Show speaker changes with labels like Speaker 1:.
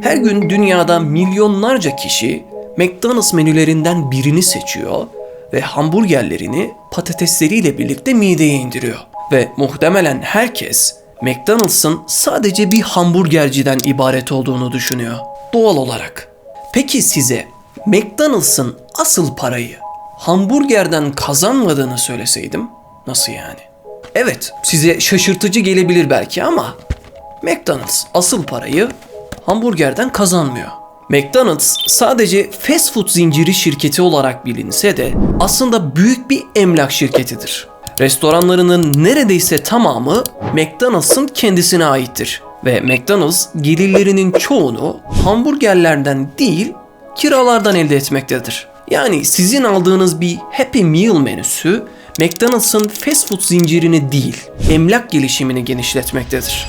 Speaker 1: Her gün dünyada milyonlarca kişi McDonald's menülerinden birini seçiyor ve hamburgerlerini patatesleriyle birlikte mideye indiriyor. Ve muhtemelen herkes McDonald's'ın sadece bir hamburgerciden ibaret olduğunu düşünüyor. Doğal olarak. Peki size McDonald's'ın asıl parayı hamburgerden kazanmadığını söyleseydim nasıl yani? Evet, size şaşırtıcı gelebilir belki ama McDonald's asıl parayı hamburgerden kazanmıyor. McDonald's sadece fast food zinciri şirketi olarak bilinse de aslında büyük bir emlak şirketidir. Restoranlarının neredeyse tamamı McDonald's'ın kendisine aittir ve McDonald's gelirlerinin çoğunu hamburgerlerden değil kiralardan elde etmektedir. Yani sizin aldığınız bir Happy Meal menüsü McDonald's'ın fast food zincirini değil, emlak gelişimini genişletmektedir.